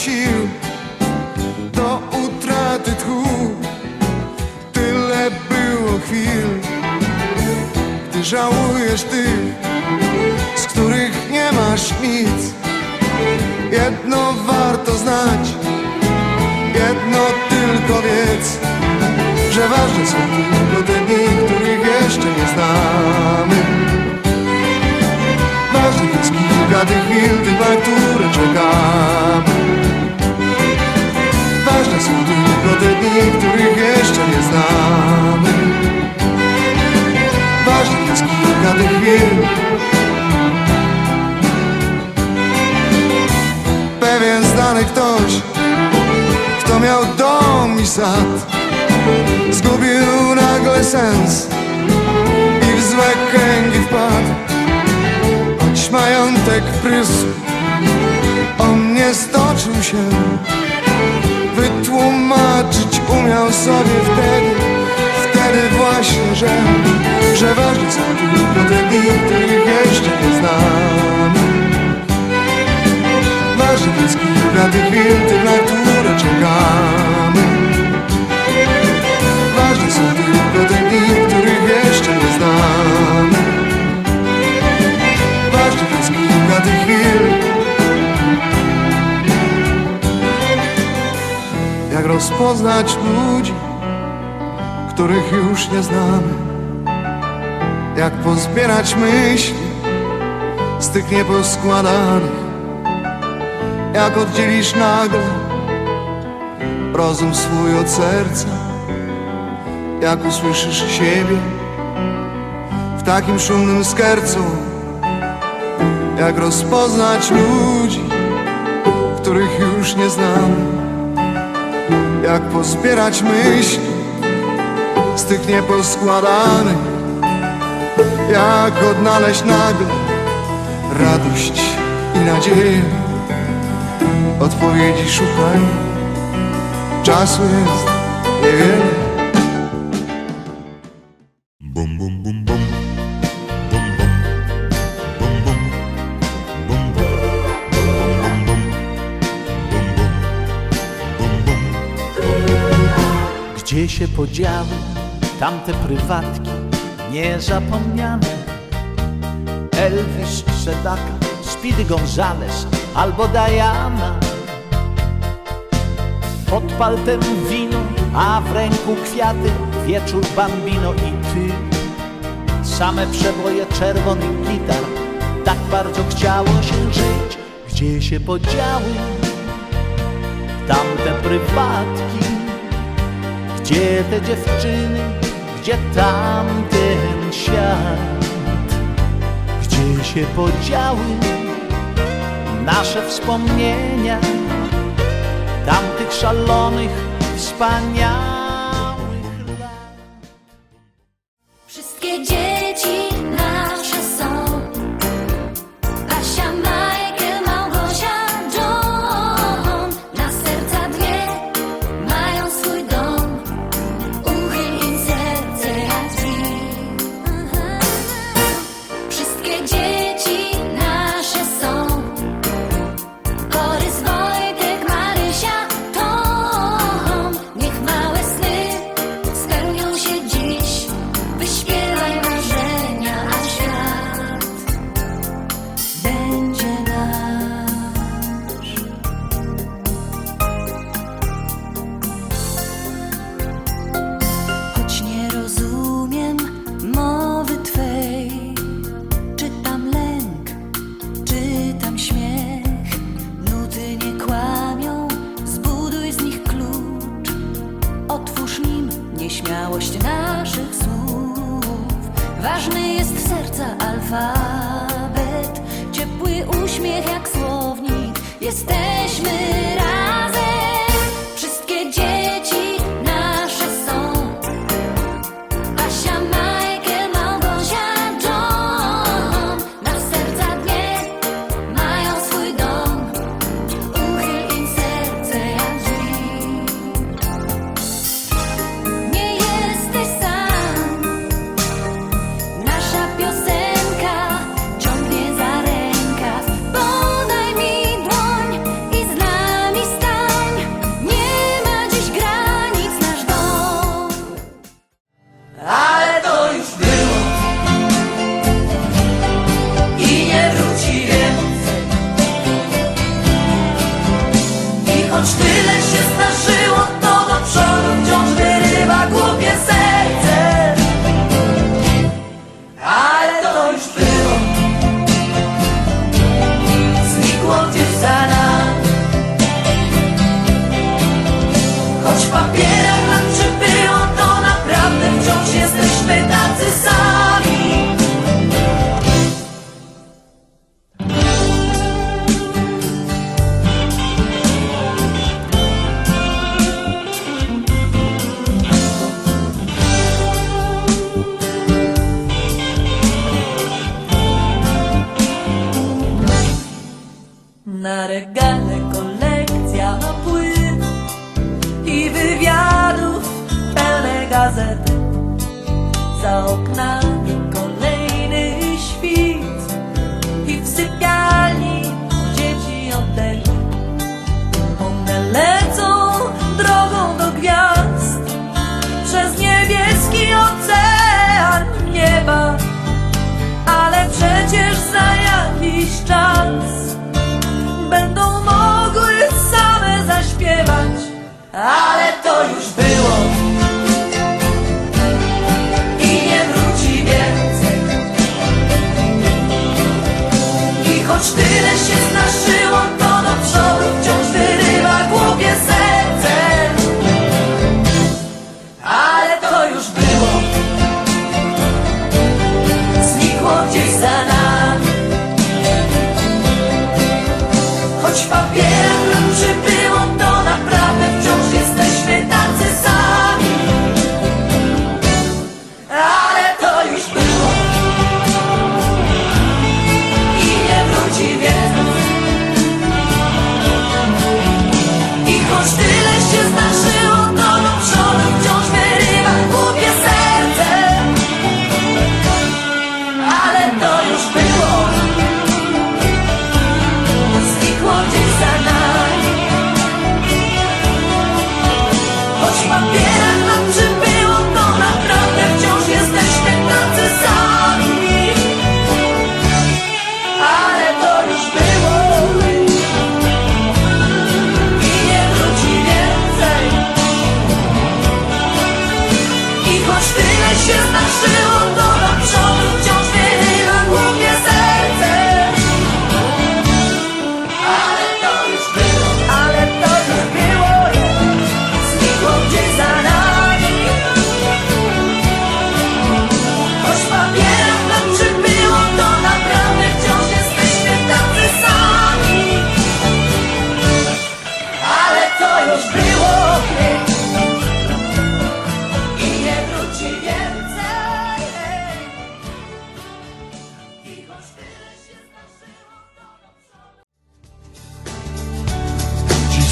sił do utraty tchu. Tyle było chwil, gdy żałujesz tych, z których nie masz nic. Jedno warto znać, jedno tylko wiedz, że ważne są tylko te dni, których jeszcze nie znamy. Ważnych jest kilka tych chwil, na które czekamy. Których jeszcze nie znamy. Ważnych jest kilka tych chwil. Pewien znany ktoś, kto miał dom i sad, zgubił nagle sens i w złe kręgi wpadł. Choć majątek prysł, on nie stoczył się Wytłumaczyć umiał sobie wtedy Wtedy właśnie, że Że ważne są tylko te dni, których jeszcze nie znamy Ważnych jest kilka tych chwil, tych, na które czekamy. Ważne są tylko te rozpoznać ludzi, których już nie znamy. Jak pozbierać myśli z tych nieposkładanych? Jak oddzielisz nagle rozum swój od serca? Jak usłyszysz siebie w takim szumnym skercu? Jak rozpoznać ludzi, których już nie znamy jak pozbierać myśli z tych nieposkładanych, jak odnaleźć nagle radość i nadzieję. Odpowiedzi szukaj, czasu jest niewiele. Gdzie się podziały tamte prywatki niezapomniane? Elvis Sedaka, Speedy Gonzales albo Diana. Pod paltem wino, a w ręku kwiaty, wieczór bambino i ty. Same przeboje czerwonych gitar, tak bardzo chciało się żyć. Gdzie się podziały tamte prywatki? Gdzie te dziewczyny, gdzie tamten świat? Gdzie się podziały nasze wspomnienia tamtych szalonych, wspaniałych Ważny jest serca alfabet. Ciepły uśmiech jak słownik. Jesteśmy razem gazety Za oknami kolejny świt I w sypialni dzieci oddech. One lecą drogą do gwiazd Przez niebieski ocean nieba. Ale przecież za jakiś czas Będą mogły same zaśpiewać. Ale to już było.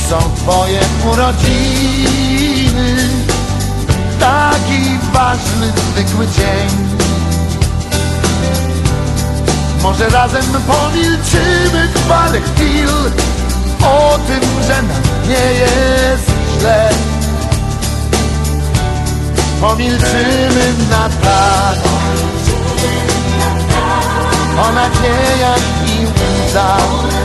są twoje urodziny. Taki ważny, zwykły dzień. Może razem pomilczymy parę chwil O tym, że nam nie jest źle. Pomilczymy na tak. O nadziejach i łzach